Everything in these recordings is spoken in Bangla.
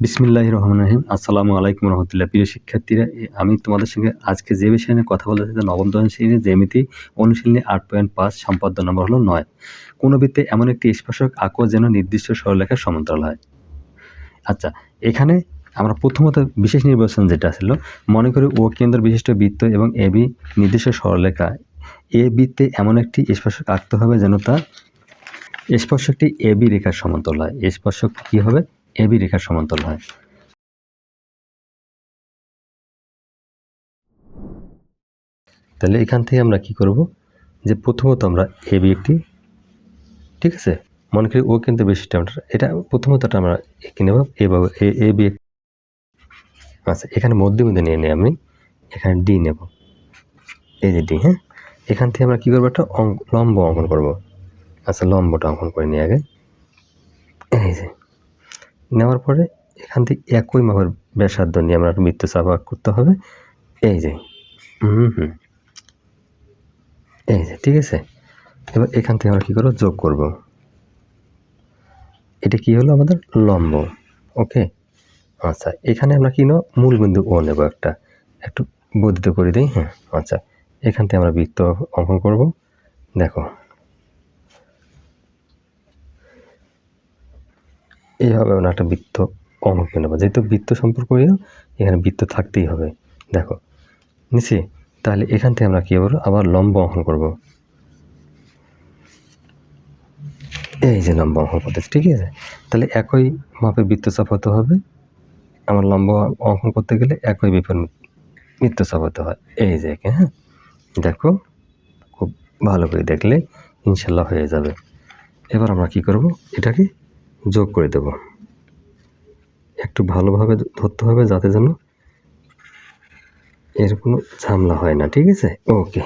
বিসমিল্লাহ রহমান রহিম। আসসালামু আলাইকুম রহমতুল্লাহ। প্রিয় শিক্ষার্থীরা আমি তোমাদের সঙ্গে আজকে যে বিষয় নিয়ে কথা বলতে চাই নবম দশম শ্রেণির জ্যামিতি অনুশীলনী আট পয়েন্ট পাঁচ, সম্পাদ্য নম্বর হলো নয়। কোনো বৃত্তে এমন একটি স্পর্শক আঁকো যেন নির্দিষ্ট সরলরেখার সমান্তরাল হয়? আচ্ছা এখানে আমরা প্রথমত বিশেষ নির্বাচন যেটা ছিল, মনে করি ও কেন্দ্র বিশিষ্ট বৃত্ত এবং এ বি নির্দিষ্ট সরলরেখা। এ বৃত্তে এমন একটি স্পর্শক আঁকতে হবে যেন তা স্পর্শকটি এ বি রেখার সমান্তরাল হয়। স্পর্শক কী হবে? এ বি রেখার সমান্তরাল হয়। তাহলে এখান থেকে আমরা কি করব? যে প্রথমত আমরা এ বি একটি, ঠিক আছে? মনে করি ও কিন্তু বেশি আমরা এটা প্রথমতটা আমরা এঁকে নেব। এভাবে এ বি আচ্ছা এখানে মধ্যবিন্দু নিয়ে নিই আমি এখানে ডি নেব। এই যে ডি হ্যাঁ? এখান থেকে আমরা কী করব? একটা লম্ব অঙ্কন করব। আচ্ছা লম্বটা অঙ্কন করে নিই আগে। এই যে নেওয়ার পরে এখান থেকে একই মাপের ব্যাসার্ধ নিয়ে আমরা বৃত্ত চাপ করতে হবে। এই যে, হুম হুম। এই যে, ঠিক আছে? এবার এখান থেকে আমরা কী করব? যোগ করব। এটা কি হলো আমাদের? লম্ব। ওকে? আচ্ছা এখানে আমরা কি নেব? মূল বিন্দু ও নেব একটা। একটু বর্ধিত করে দিই হ্যাঁ? আচ্ছা এখান থেকে আমরা বৃত্ত অঙ্কন করব। দেখো এইভাবে আমরা একটা বৃত্ত অঙ্কন নেব। যেহেতু বৃত্ত সম্পর্ক এখানে বৃত্ত থাকতেই হবে। দেখো, নিচে, তাহলে এখান থেকে আমরা কী করব? আবার লম্ব অঙ্কন করব। এই যে লম্ব অঙ্কন করতেছি, ঠিক আছে? তাহলে একই মাপে বৃত্তচাপ হতে হবে। আমার লম্ব অঙ্কন করতে গেলে একই বিপদ বৃত্তচাপ হতে হয়। এই যে হ্যাঁ? দেখো, খুব ভালো করে দেখলে ইনশাল্লাহ হয়ে যাবে। এবার আমরা কি করব? এটাকে যোগ করে দেব। একটু ভালোভাবে ধরতে হবে যাতে যেন এর কোনো ঝামেলা হয় না, ঠিক আছে? ওকে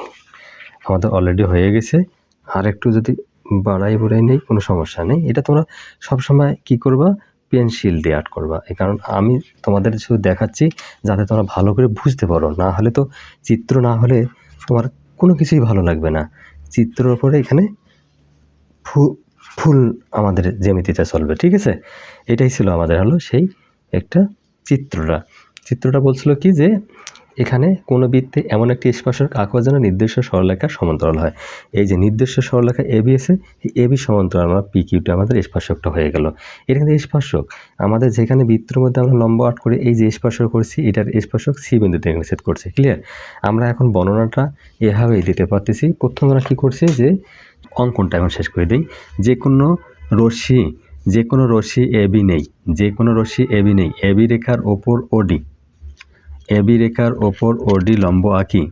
আমাদের অলরেডি হয়ে গেছে। আর একটু যদি বাড়াই বুড়াই নেই, কোনো সমস্যা নেই। এটা তোমরা সবসময় কি করবা? পেন্সিল দিয়ে আর্ট করবা। এই কারণ আমি তোমাদের শুধু দেখাচ্ছি যাতে তোমরা ভালো করে বুঝতে পারো। না হলে তো চিত্র না হলে তোমার কোনো কিছুই ভালো লাগবে না। চিত্রের ওপরে এখানে ফুল আমাদের জ্যামিতিটা চলবে, ঠিক আছে? এটাই ছিল আমাদের হলো সেই একটা চিত্রটা। চিত্রটা বলছিল কি যে, এখানে কোনো বৃত্তে এমন একটি স্পর্শক আঁকো যেন নির্দিষ্ট সরলরেখার সমান্তরাল হয়। এই যে নির্দিষ্ট বি এসে এ বি সমান্তরাল আমরা পি কিউটা আমাদের স্পর্শকটা হয়ে গেল। কিন্তু স্পর্শক। আমাদের যেখানে বৃত্তের মধ্যে আমরা লম্ব আট করে এই যে স্পর্শক করছি, এটার স্পর্শক সি বিন্দুতে সেট করছে ক্লিয়ার আমরা এখন বর্ণনাটা এভাবেই দিতে পারতেছি। প্রথম আমরা কী করছি যে অঙ্কনটা এখন শেষ করে দিই। যে কোনো রশ্মি, যে কোনো রশ্মি এ বি নেই। যে কোনো রশ্মি এ বি নেই। এ বি রেখার ওপর ওডি এ বি রেখার ওপর ওডি লম্ব আঁকি।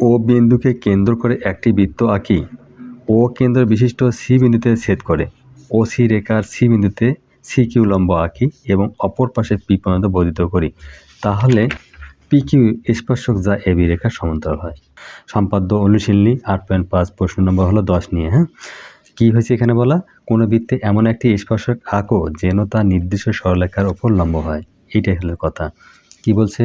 ও বিন্দুকে কেন্দ্র করে একটি বৃত্ত আঁকি। ও কেন্দ্র বিশিষ্ট সি বিন্দুতে ছেদ করে। ও সি রেখার সি বিন্দুতে সি কিউ লম্ব আঁকি এবং অপর পাশে পি পর্যন্ত বর্ধিত করি। তাহলে পি কিউ স্পর্শক যা এবি রেখার সমান্তরাল হয়। সম্পাদ্য অনুশীলনী আট পয়েন্ট পাঁচ প্রশ্ন নম্বর হলো দশ নিয়ে হ্যাঁ? কী হয়েছে এখানে বলা? কোনো বৃত্তে এমন একটি স্পর্শক আঁকো যেন তা নির্দিষ্ট সরলরেখার ওপর লম্ব হয়। এইটাই হলো কথা। কি বলছে?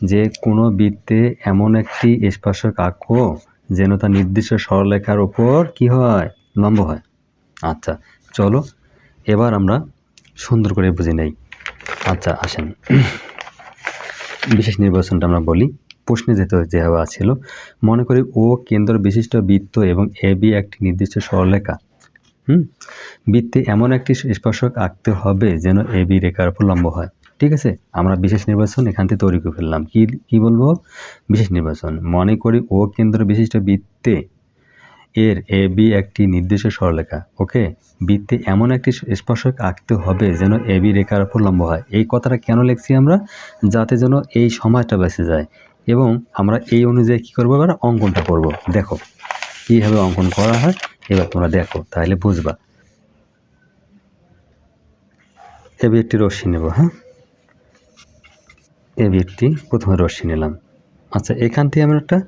যে কোনো বৃত্তে এমন একটি স্পর্শক আঁকো যেন তা নির্দিষ্ট সরলরেখার ওপর কি হয়? লম্ব হয়। আচ্ছা চলো এবার আমরা সুন্দর করে বুঝে নেই। আচ্ছা আসেন। বিশেষ নির্বাচনটা আমরা বলি। প্রশ্নে যেতে যেভাবে ছিল, মনে করি ও কেন্দ্র বিশিষ্ট বৃত্ত এবং এ বি একটি নির্দিষ্ট সরলেখা হুম? বৃত্তে এমন একটি স্পর্শক আঁকতে হবে যেন এ বি রেখার উপর লম্ব হয়। ঠিক আছে? আমরা বিশেষ নির্বাচন এখান থেকে তৈরি করে ফেললাম। কি কি বলব? বিশেষ নির্বাচন। মনে করি ও কেন্দ্র বিশিষ্ট বৃত্তে এর এ, বি একটি নির্দিষ্ট সরলরেখা ওকে? বৃত্তে এমন একটি স্পর্শক আঁকতে হবে যেন এ, বি রেখার উপর লম্ব হয়। এই কথাটা কেন লিখছি আমরা? যাতে যেন এই সময়টা বেঁচে যায়। এবং আমরা এই অনুযায়ী কী করব? এবার অঙ্কনটা করব। দেখো, কীভাবে অঙ্কন করা হয়, এবার তোমরা দেখো, তাহলে বুঝবা। এবি একটি রশ্মি নেব হ্যাঁ? এবি একটি, প্রথমে রশ্মি নিলাম। আচ্ছা এখান থেকে আমরা একটা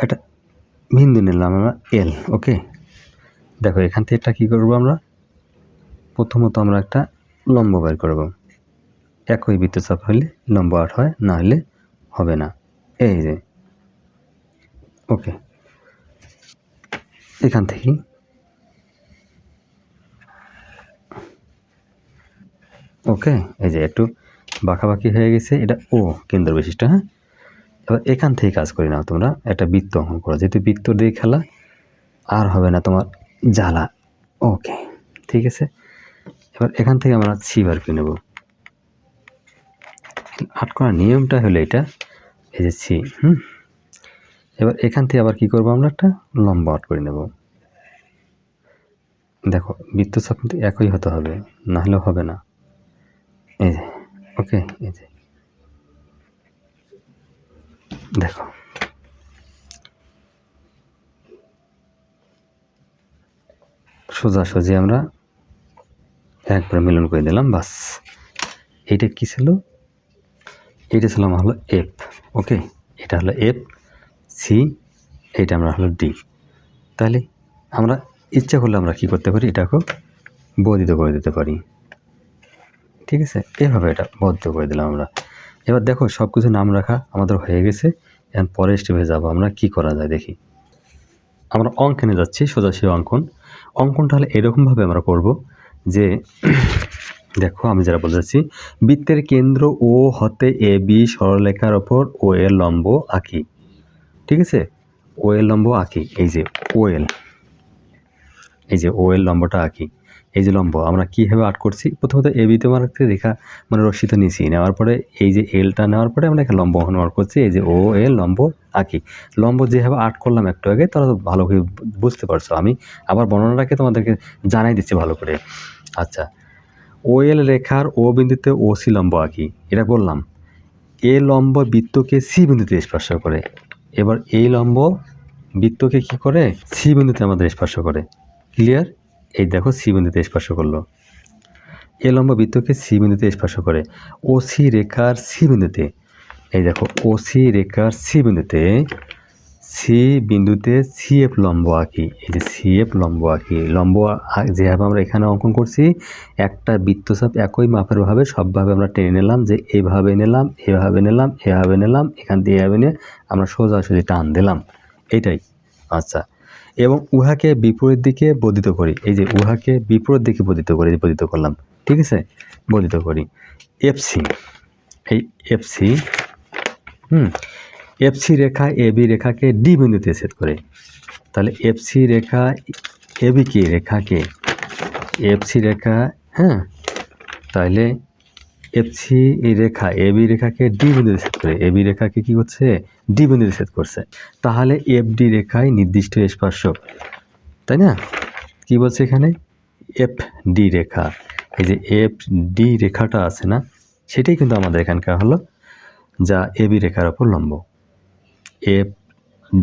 একটা বিন্দু নিলাম আমরা এল, ওকে? দেখো, এখান থেকে একটা কী করব আমরা? প্রথমত আমরা একটা লম্ব বের করব। একই বৃত্তচাপ হলে লম্ব আট হয়, না হলে হবে না। এই যে, ওকে। এখান থেকে ওকে, এই যে একটু বাঁকাবাকি হয়ে গেছে, এটা ও কেন্দ্র বিশিষ্ট হ্যাঁ? এবার এখান থেকে কাজ করি নাও তোমরা একটা বৃত্ত অঙ্কন করো। যেহেতু বৃত্ত দিয়ে খেলা, আর হবে না তোমার জ্বালা। ওকে ঠিক আছে? এবার এখান থেকে আমরা সি বার করে নেব। আট করার নিয়মটা হলো এটা, এই যে সি, হুম? এবার এখান থেকে আবার কি করব আমরা একটা লম্বা আট করে নেব। দেখো বৃত্ত বৃত্তচাপ কিন্তু একই হতে হবে না হলে হবে না। এই যে ওকে এই যে। দেখো। সোজাসুজি আমরা একবার মিলন করে দিলাম, বাস। এটা কি ছিল? এটা ছিল আমার হলো এফ ওকে? এটা হলো এফ সি এইটা আমরা হলো ডি তাহলে আমরা ইচ্ছা করলে আমরা কি করতে পারি? এটাকেও বর্ধিত করে দিতে পারি। ঠিক আছে? এভাবে এটা বদ্ধ করে দিলাম আমরা। এবার দেখো সব কিছু নাম রাখা আমাদের হয়ে গেছে। এখন পরের স্টেপে যাব আমরা কি করা যায় দেখি। আমরা অঙ্কনে যাচ্ছি সোজাসুজি অঙ্কন। অঙ্কনটা হলে এরকমভাবে আমরা করব যে, দেখো আমি যারা বলতে চাচ্ছি, বৃত্তের কেন্দ্র ও হতে এ, বি সরলরেখার ওপর ও এর লম্ব আঁকি। ঠিক আছে? ও এর লম্ব আঁকি, এই যে ও এল এই যে ও এল লম্বটা আঁকি। এই যে লম্ব, আমরা কীভাবে আর্ট করছি? প্রথমত এ বিতে আমার একটা রেখা মানে রশ্মিতে নিয়েছি। নেওয়ার পরে এই যে এলটা নেওয়ার পরে আমরা একটা লম্ব আর্ট করছি। এই যে ও এল লম্ব, আঁকি। লম্ব যেভাবে আর্ট করলাম একটু আগে তারা তো ভালো করে বুঝতে পারছ। আমি আবার বর্ণনাটাকে তোমাদেরকে জানাই দিচ্ছি ভালো করে। আচ্ছা ও এল রেখার ও বিন্দুতে ও সি লম্ব আঁকি। এটা বললাম এ লম্ব বৃত্তকে সি বিন্দুতে স্পর্শ করে। এবার এই লম্ব বৃত্তকে কি করে? সি বিন্দুতে আমাদের স্পর্শ করে। ক্লিয়ার এই দেখো সি বিন্দুতে স্পর্শ করল। এ লম্ব বৃত্তকে সি বিন্দুতে স্পর্শ করে। ও সি রেখার সি বিন্দুতে। এই দেখো, ও সি রেখার সি বিন্দুতে সি বিন্দুতে সি এফ লম্ব আঁকি। এই যে সি এফ লম্ব আঁকি। লম্ব যেভাবে আমরা এখানে অঙ্কন করছি, একটা বৃত্তচাপ একই মাপের ভাবে সবভাবে আমরা টেনে নিলাম যে এভাবে নিলাম এভাবে নিলাম এভাবে নিলাম, এখান দিয়ে এভাবে নিয়ে আমরা সোজাসুজি টান দিলাম। এটাই। আচ্ছা এবং উহাকে বিপরীত দিকে বর্ধিত করি। এই যে উহাকে বিপরীত দিকে বর্ধিত করি বর্ধিত করলাম। ঠিক আছে? বর্ধিত করি। এফসি এই এফসি হুম এফসি রেখা এ বি রেখাকে ডি বিন্দুতে ছেদ করে। তাহলে এফসি রেখা এ বি কি? রেখাকে এফসি রেখা হ্যাঁ তাহলে এফসি এই রেখা এ বি রেখাকে ডি বিন্দুতে ছেদ করে বি রেখাকে কি করছে? ডি বিন্দুতে ছেদ করছে। তাহলে এফ ডি রেখায় নির্দিষ্ট স্পর্শক তাই না? কি বলছে এখানে? এফ ডি রেখা। এই যে এফ ডি রেখাটা আছে না, সেটাই কিন্তু আমাদের এখানকার হলো, যা এ বি রেখার ওপর লম্ব। এফ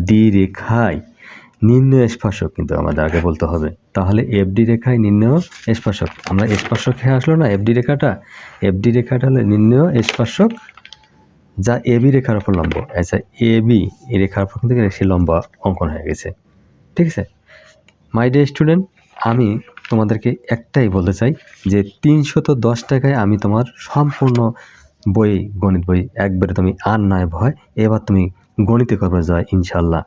ডি রেখায় নিম্ন স্পর্শক কিন্তু আমাদের আগে বলতে হবে। তাহলে এফডি রেখায় নিম্ন স্পর্শক। আমরা স্পর্শক হয়ে আসলো না এফডি রেখাটা? এফডি রেখাটা হলো নিম্ন স্পর্শক, যা এবি রেখার ওপর লম্ব। আচ্ছা এ বি রেখার ওপর কিন্তু সে লম্বা অঙ্কন হয়ে গেছে। ঠিক আছে? মাই ডে স্টুডেন্ট আমি তোমাদেরকে একটাই বলতে চাই যে তিনশত দশ টাকায় আমি তোমার সম্পূর্ণ বই, গণিত বই একবারে তুমি আর নয় ভয়। এবার তুমি গণিতে করবে জয়, ইনশাল্লাহ।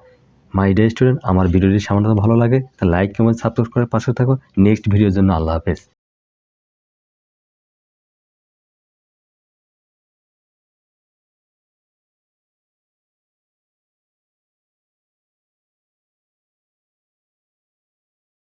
মাই ডে স্টুডেন্ট আমার ভিডিওটি সামান্য ভালো লাগে লাইক কমেন্ট সাবস্ক্রাইব করে পাশে থাকো। নেক্সট ভিডিওর জন্য আল্লাহ হাফেজ।